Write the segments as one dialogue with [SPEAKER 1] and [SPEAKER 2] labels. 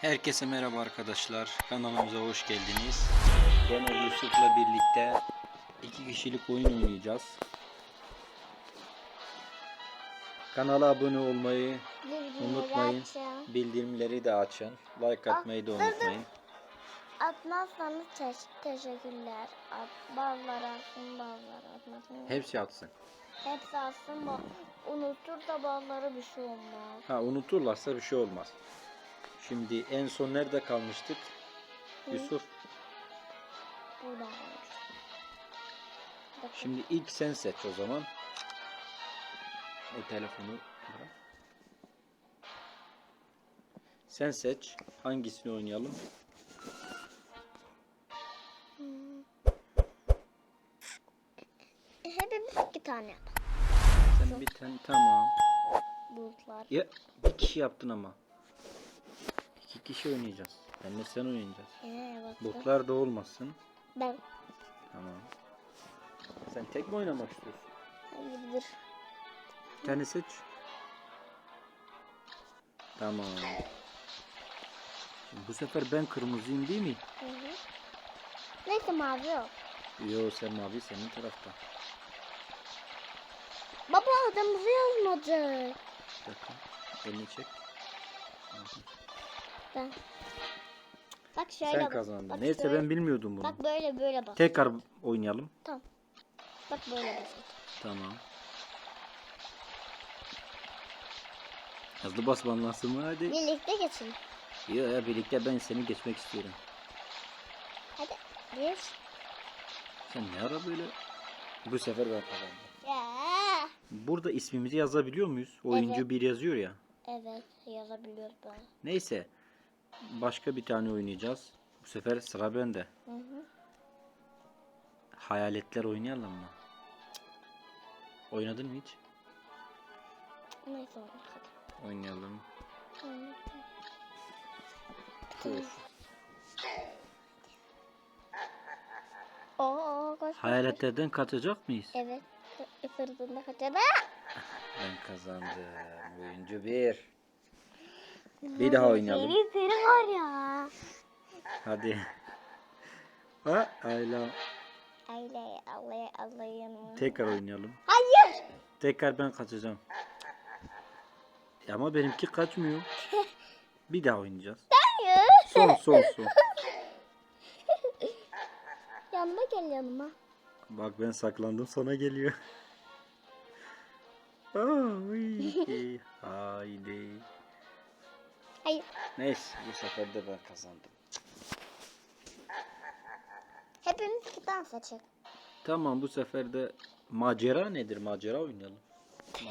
[SPEAKER 1] Herkese merhaba arkadaşlar. Kanalımıza hoş geldiniz. Gene Yusuf'la birlikte iki kişilik oyun oynayacağız. Kanala abone olmayı unutmayın. Bildirimleri de açın. Like atmayı da unutmayın.
[SPEAKER 2] Atmazsanız te- teşekkürler. At, bazıları atsın bazıları atmasın.
[SPEAKER 1] Hepsi atsın.
[SPEAKER 2] Hepsi atsın. Unutur da bazıları bir şey olmaz.
[SPEAKER 1] Ha unuturlarsa bir şey olmaz. Şimdi en son nerede kalmıştık? Yusuf.
[SPEAKER 2] Burada.
[SPEAKER 1] Şimdi ilk sen seç o zaman. O telefonu bırak. Sen seç. Hangisini oynayalım?
[SPEAKER 2] Hepimiz iki tane yapalım.
[SPEAKER 1] Sen bir tane tamam.
[SPEAKER 2] Bulutlar.
[SPEAKER 1] Ya bir kişi yaptın ama. İki kişi oynayacağız. Benle sen oynayacağız.
[SPEAKER 2] Ee, bak.
[SPEAKER 1] Botlar da olmasın.
[SPEAKER 2] Ben.
[SPEAKER 1] Tamam. Sen tek mi oynamak istiyorsun?
[SPEAKER 2] Hayırdır.
[SPEAKER 1] Bir tane seç. Tamam. Şimdi bu sefer ben kırmızıyım değil mi?
[SPEAKER 2] Hı hı. Neyse mavi yok.
[SPEAKER 1] Yo sen mavi senin tarafta.
[SPEAKER 2] Baba adamımızı yazmadı.
[SPEAKER 1] Dakika. Elini çek.
[SPEAKER 2] Ben. Bak şöyle.
[SPEAKER 1] Sen
[SPEAKER 2] bak.
[SPEAKER 1] kazandın.
[SPEAKER 2] Bak
[SPEAKER 1] Neyse
[SPEAKER 2] şöyle-
[SPEAKER 1] ben bilmiyordum bunu.
[SPEAKER 2] Bak böyle böyle bak.
[SPEAKER 1] Tekrar oynayalım.
[SPEAKER 2] Bak böyle bak.
[SPEAKER 1] Tamam. Hızlı basman lazım hadi.
[SPEAKER 2] Birlikte geçin.
[SPEAKER 1] Yo ya birlikte ben seni geçmek istiyorum.
[SPEAKER 2] Hadi. Geç.
[SPEAKER 1] Sen ne ara böyle? Bu sefer ben kazandım.
[SPEAKER 2] Ya.
[SPEAKER 1] Burada ismimizi yazabiliyor muyuz? Oyuncu
[SPEAKER 2] Evet.
[SPEAKER 1] bir yazıyor ya.
[SPEAKER 2] Evet yazabiliyoruz böyle.
[SPEAKER 1] Neyse. Başka bir tane oynayacağız. Bu sefer sıra bende.
[SPEAKER 2] Hı hı.
[SPEAKER 1] Hayaletler oynayalım mı? Oynadın mı hiç?
[SPEAKER 2] Neyse.
[SPEAKER 1] Oynayalım.
[SPEAKER 2] Hı.
[SPEAKER 1] Dur.
[SPEAKER 2] Oo koş.
[SPEAKER 1] Hayaletlerden kaçacak mıyız?
[SPEAKER 2] Evet. Isırdığında kaçar.
[SPEAKER 1] Ben kazandım. Oyuncu bir. Bir daha oynayalım.
[SPEAKER 2] Seni seni var ya.
[SPEAKER 1] Hadi. Ha, Ayla.
[SPEAKER 2] Aile Allah Allah'ın.
[SPEAKER 1] Tekrar oynayalım.
[SPEAKER 2] Hayır.
[SPEAKER 1] Tekrar ben kaçacağım. Ama benimki kaçmıyor. Bir daha oynayacağız.
[SPEAKER 2] Hayır.
[SPEAKER 1] Son son son.
[SPEAKER 2] Yanıma gel yanıma.
[SPEAKER 1] Bak ben saklandım sana geliyor. Ay, haydi.
[SPEAKER 2] Hayır.
[SPEAKER 1] Neyse bu sefer de ben kazandım.
[SPEAKER 2] Hepimiz iki tane seçelim.
[SPEAKER 1] Tamam bu sefer de macera nedir? Macera oynayalım.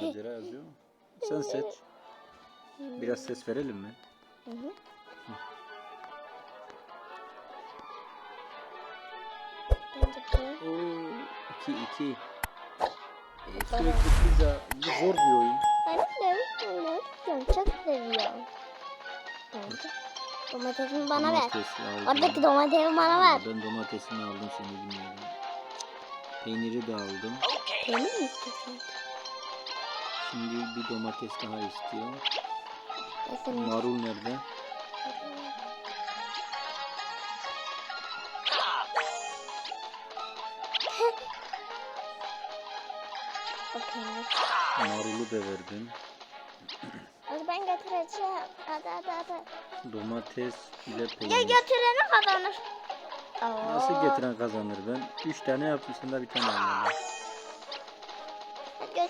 [SPEAKER 1] Macera yazıyor mu? Sen seç. Biraz ses verelim mi?
[SPEAKER 2] Hı.
[SPEAKER 1] Oo, 2 2. Ee, sürekli pizza. Bu zor bir oyun.
[SPEAKER 2] Ben de yapıyorum. Çok seviyorum. Bence. Domatesini bana ver.
[SPEAKER 1] Domatesi aldım.
[SPEAKER 2] Oradaki domatesi bana ver.
[SPEAKER 1] Ben domatesini aldım seni bilmiyorum. Peyniri de aldım.
[SPEAKER 2] Peynir mi istiyorsun?
[SPEAKER 1] Şimdi bir domates daha istiyor.
[SPEAKER 2] Senin
[SPEAKER 1] Marul nerede? Marulu da verdim.
[SPEAKER 2] Hadi. Hadi.
[SPEAKER 1] Domates ile
[SPEAKER 2] Ya
[SPEAKER 1] peynir.
[SPEAKER 2] götüreni kazanır. Oo.
[SPEAKER 1] Nasıl getiren kazanır ben? 3 tane sen de bir tane
[SPEAKER 2] götüreni.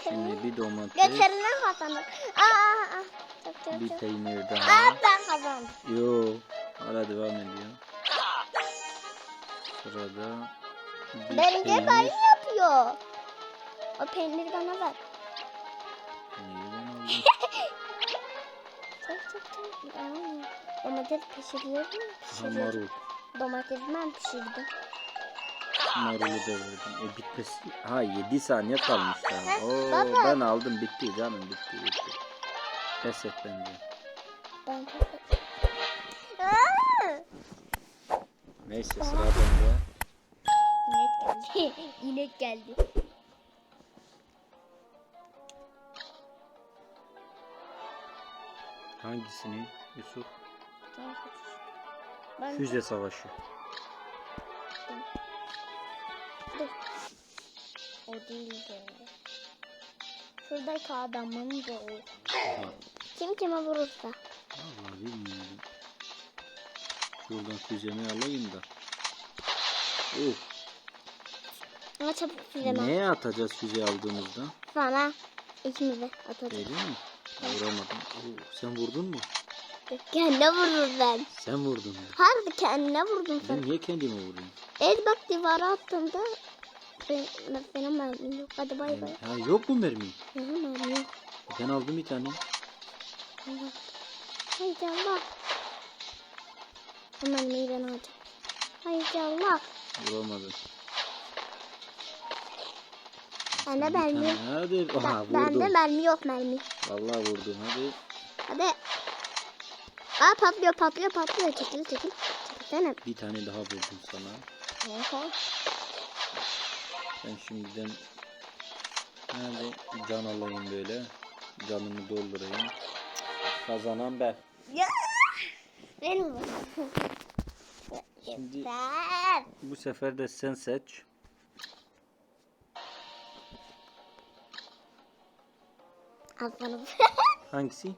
[SPEAKER 1] Şimdi bir domates,
[SPEAKER 2] Götüreni kazanır. Aa, aa, aa.
[SPEAKER 1] Bir peynir
[SPEAKER 2] Aa
[SPEAKER 1] daha.
[SPEAKER 2] ben kazandım.
[SPEAKER 1] Yo, hala devam ediyor. Sırada bir
[SPEAKER 2] Bence
[SPEAKER 1] peynir.
[SPEAKER 2] ben yapıyor. O peyniri bana ver.
[SPEAKER 1] Peyniri ben aldım.
[SPEAKER 2] Çok çok çok. Aa, Domates pişiriyor mu?
[SPEAKER 1] Aha,
[SPEAKER 2] Pişiriyor.
[SPEAKER 1] marul.
[SPEAKER 2] Domatesi ben pişirdim.
[SPEAKER 1] Marulu da verdim. E bitmesi. Ha 7 saniye kalmış daha. Oo,
[SPEAKER 2] baba.
[SPEAKER 1] ben aldım bitti canım bitti bitti. Pes et bence.
[SPEAKER 2] Ben çok Aa!
[SPEAKER 1] Neyse sıra bende.
[SPEAKER 2] İnek geldi. İnek geldi.
[SPEAKER 1] Hangisini Yusuf?
[SPEAKER 2] Ben
[SPEAKER 1] Füze savaşı.
[SPEAKER 2] dur. O değildi. Şuradaki adamın da o.
[SPEAKER 1] Aha.
[SPEAKER 2] Kim kime vurursa.
[SPEAKER 1] Vallahi bilmiyorum. Şuradan füzemi alayım da. Of.
[SPEAKER 2] Ama çabuk fileme.
[SPEAKER 1] Neye atacağız füze aldığımızda?
[SPEAKER 2] Sana ikimize atacağım.
[SPEAKER 1] Öyle mi? Vuramadım. Oo, sen vurdun mu?
[SPEAKER 2] Kendine vurur ben.
[SPEAKER 1] Sen vurdun mu?
[SPEAKER 2] Harbi kendine vurdum sen.
[SPEAKER 1] Ben niye kendime vurayım?
[SPEAKER 2] El bak duvara attığında ben, benim mermim yok. Hadi bay bay.
[SPEAKER 1] Ha, yok mu mermi?
[SPEAKER 2] Benim mermim yok.
[SPEAKER 1] Ben aldım bir tane.
[SPEAKER 2] Allah. Haydi Allah. Mermiyi ben alacağım. Haydi Allah.
[SPEAKER 1] Vuramadım.
[SPEAKER 2] Bende mermi yok.
[SPEAKER 1] Hadi. Aha
[SPEAKER 2] Ben- Bende mermi yok mermi.
[SPEAKER 1] Vallahi vurdum. Hadi.
[SPEAKER 2] Hadi. Aa patlıyor patlıyor patlıyor. Çekil çekil. Çekilsene.
[SPEAKER 1] Bir tane daha vurdum sana.
[SPEAKER 2] Oho.
[SPEAKER 1] Ben şimdiden nerede can alayım böyle. Canımı doldurayım. Kazanan ben.
[SPEAKER 2] Ya. Benim.
[SPEAKER 1] Şimdi-. Bu sefer de sen seç.
[SPEAKER 2] Bu.
[SPEAKER 1] Hangisi?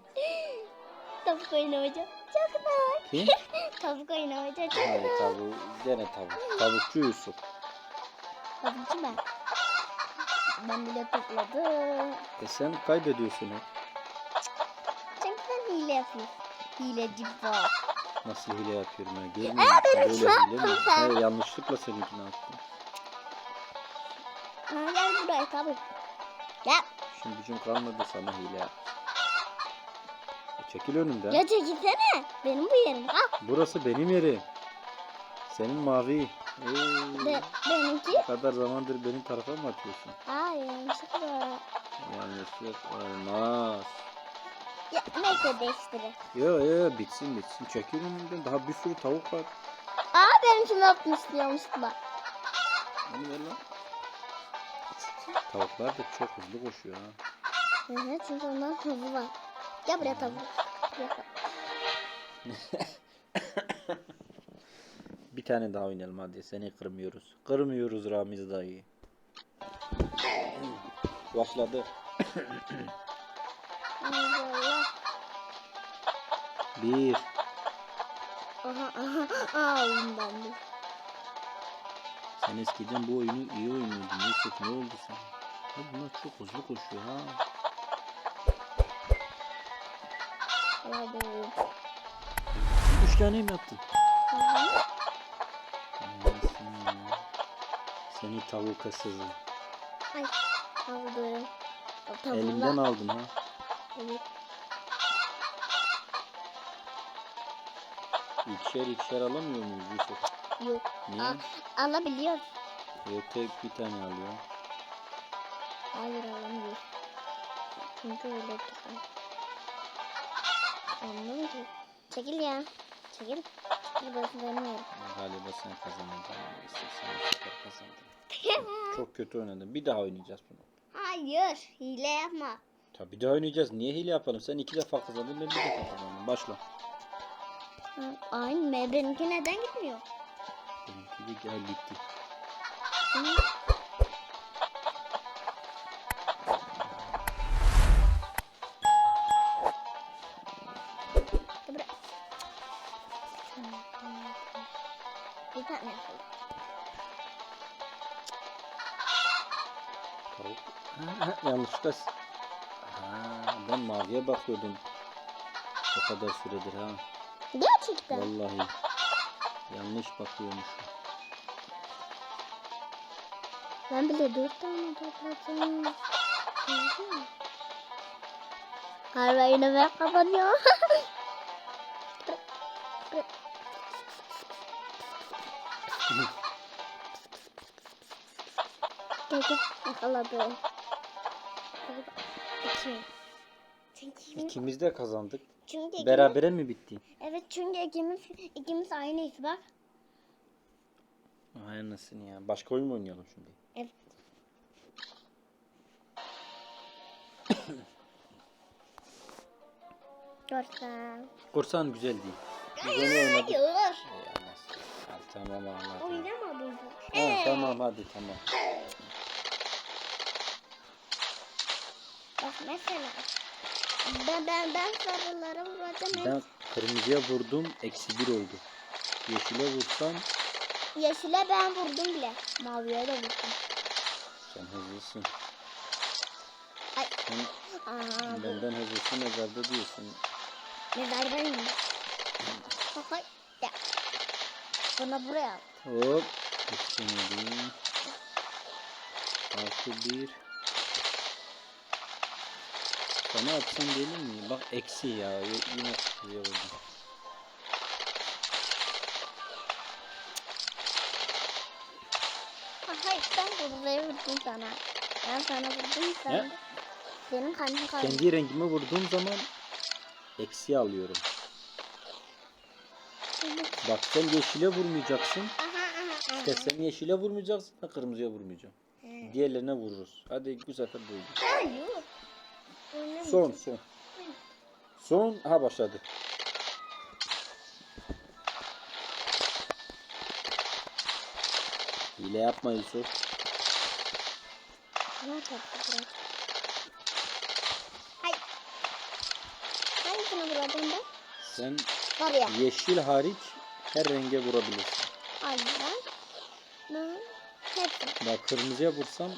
[SPEAKER 2] Tavuk oynamayacağım. Çok güzel.
[SPEAKER 1] Kim?
[SPEAKER 2] Tavuk oynamayacağım. Çok
[SPEAKER 1] Hayır
[SPEAKER 2] güzel.
[SPEAKER 1] tavuğu. Gene tavuk. Tavukçu Yusuf.
[SPEAKER 2] Tavukçu ben. Ben bile topladım.
[SPEAKER 1] E sen kaybediyorsun hep.
[SPEAKER 2] Çünkü ben hile yapıyorum. Hileci var.
[SPEAKER 1] Nasıl hile yapıyorum ya? Görmüyor
[SPEAKER 2] Aa,
[SPEAKER 1] musun?
[SPEAKER 2] benim
[SPEAKER 1] Böyle
[SPEAKER 2] an
[SPEAKER 1] hile mi?
[SPEAKER 2] sen-
[SPEAKER 1] He, yanlışlıkla seninkini attım.
[SPEAKER 2] Aa, gel buraya tabii. Gel.
[SPEAKER 1] Şimdi gücüm kalmadı sana hile yap. E çekil önümden.
[SPEAKER 2] Ya çekilsene. Benim bu yerim. Al.
[SPEAKER 1] Burası benim yerim. Senin mavi. Ee,
[SPEAKER 2] Be benimki.
[SPEAKER 1] bu kadar zamandır benim tarafa mı atıyorsun?
[SPEAKER 2] Aa yanlışlıkla.
[SPEAKER 1] Yanlışlık olmaz.
[SPEAKER 2] Ya neyse değiştirin.
[SPEAKER 1] Yo yo bitsin bitsin. Çekil önümden. Daha bir sürü tavuk var.
[SPEAKER 2] Aa benimkini atmıştı yanlışlıkla.
[SPEAKER 1] Onu ver lan. Tavuklar da çok hızlı koşuyor ha.
[SPEAKER 2] Hı çünkü ondan hızı var. Gel buraya tavuk. Gel.
[SPEAKER 1] Bir tane daha oynayalım hadi. Seni kırmıyoruz. Kırmıyoruz Ramiz dayı. Başladı. Bir.
[SPEAKER 2] Aha aha. Aa oyun bende.
[SPEAKER 1] Sen eskiden bu oyunu iyi oynuyordun. Yusuf ne oldu sana? Ya bunlar çok hızlı koşuyor ha.
[SPEAKER 2] Hadi.
[SPEAKER 1] Üç tane mi yaptın?
[SPEAKER 2] Hı hı.
[SPEAKER 1] Seni tavuk asırı.
[SPEAKER 2] Ay. Aldım. O tavuğu
[SPEAKER 1] Elimden aldın ha.
[SPEAKER 2] Evet.
[SPEAKER 1] İkişer ikişer alamıyor muyuz Yusuf?
[SPEAKER 2] Yok.
[SPEAKER 1] Niye?
[SPEAKER 2] Aa, alabiliyor.
[SPEAKER 1] Yok tek bir tane alıyor.
[SPEAKER 2] Hayır alamıyor. Çünkü öyle tutar. Anladın ki. Çekil ya. Çekil. Çekil burası yerim.
[SPEAKER 1] Galiba sen kazanacaksın. İstersen sefer kazandın. Çok kötü oynadın. Bir daha oynayacağız bunu.
[SPEAKER 2] Hayır. Hile yapma.
[SPEAKER 1] Tabii bir daha oynayacağız. Niye hile yapalım? Sen iki defa kazandın ben bir defa kazandım. Başla.
[SPEAKER 2] Aynı be. Benimki neden gitmiyor?
[SPEAKER 1] De gel gitti.
[SPEAKER 2] Buraya. Bir tane yapalım.
[SPEAKER 1] Yanlışlıkla. Ha, ben maviye bakıyordum. O kadar süredir ha.
[SPEAKER 2] Gerçekten.
[SPEAKER 1] Vallahi. Yanlış bakıyormuş.
[SPEAKER 2] Ben bile dört tane topladım. Harbi yine ben kazanıyorum. gel gel yakaladım. İki. Çünkü,
[SPEAKER 1] İkimiz de kazandık.
[SPEAKER 2] çünkü ikimiz,
[SPEAKER 1] Berabere mi bitti?
[SPEAKER 2] evet çünkü ikimiz, ikimiz aynıyız bak.
[SPEAKER 1] Ay anasını ya. Başka oyun mu oynayalım şimdi?
[SPEAKER 2] Evet. Görsem.
[SPEAKER 1] Korsan güzel değil. Onu oynadık.
[SPEAKER 2] Hayır.
[SPEAKER 1] Al, tamam anladım.
[SPEAKER 2] Oynamadım.
[SPEAKER 1] Ha, tamam hadi tamam.
[SPEAKER 2] Bak mesela. Ben ben ben sarılara vuracağım.
[SPEAKER 1] Ben kırmızıya vurdum eksi bir oldu. Yeşile vursam
[SPEAKER 2] Yeşile ben vurdum bile. Maviye de vurdum.
[SPEAKER 1] Sen hızlısın.
[SPEAKER 2] Ay.
[SPEAKER 1] Sen benden hızlısın mezarda diyorsun.
[SPEAKER 2] mezardayım. Hay. Ya. Bunu buraya al.
[SPEAKER 1] Hop. Yetişemedim. Artı bir. Sana atsam gelir mi? Bak eksi ya. Yine vurdum.
[SPEAKER 2] Hayır ben buraya vurdum sana. Ben sana vurdum sen.
[SPEAKER 1] Ne?
[SPEAKER 2] Benim kanım kaldı.
[SPEAKER 1] Kendi rengime vurduğum zaman eksi alıyorum. Bak sen yeşile vurmayacaksın. İşte sen yeşile vurmayacaksın da kırmızıya vurmayacağım. Diğerlerine vururuz. Hadi bu sefer böyle.
[SPEAKER 2] Hayır.
[SPEAKER 1] Son son. Son ha başladı. Hile yapma Yusuf.
[SPEAKER 2] Vuracağım ben?
[SPEAKER 1] Sen yeşil hariç her renge vurabilirsin.
[SPEAKER 2] Ben.
[SPEAKER 1] Bak kırmızıya vursam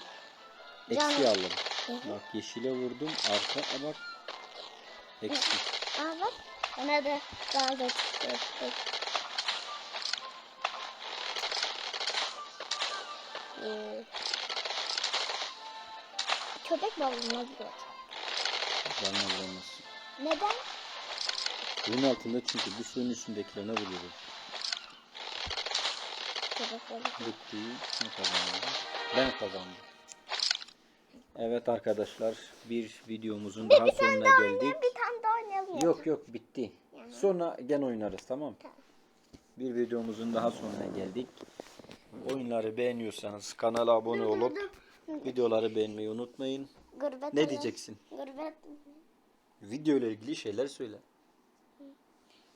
[SPEAKER 1] eksi
[SPEAKER 2] Canım.
[SPEAKER 1] alırım.
[SPEAKER 2] Hı hı.
[SPEAKER 1] Bak yeşile vurdum arka bak eksi.
[SPEAKER 2] Aa bak. Ona da daha da çıktı. Ee, Köpek balığına gidiyor.
[SPEAKER 1] Canına vuramazsın.
[SPEAKER 2] Neden?
[SPEAKER 1] Suyun altında çünkü bu suyun üstündekilerine vuruyorum.
[SPEAKER 2] Köpek balığı.
[SPEAKER 1] Bitti. Kim kazandı? Ben kazandım. Evet arkadaşlar bir videomuzun daha sonuna geldik.
[SPEAKER 2] Bir tane daha oynayalım. ya.
[SPEAKER 1] Yok yok bitti. Sonra gene oynarız tamam. Bir videomuzun daha sonuna geldik. Oyunları beğeniyorsanız kanala abone olup videoları beğenmeyi unutmayın.
[SPEAKER 2] Gurbet
[SPEAKER 1] Ne diyeceksin?
[SPEAKER 2] Gurbet.
[SPEAKER 1] Video ile ilgili şeyler söyle.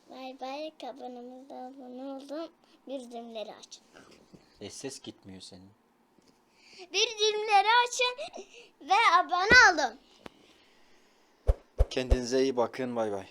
[SPEAKER 2] Bay bay kanalımıza abone olun. Bildirimleri açın.
[SPEAKER 1] E ses gitmiyor senin.
[SPEAKER 2] Bildirimleri açın ve abone olun.
[SPEAKER 1] Kendinize iyi bakın bay bay.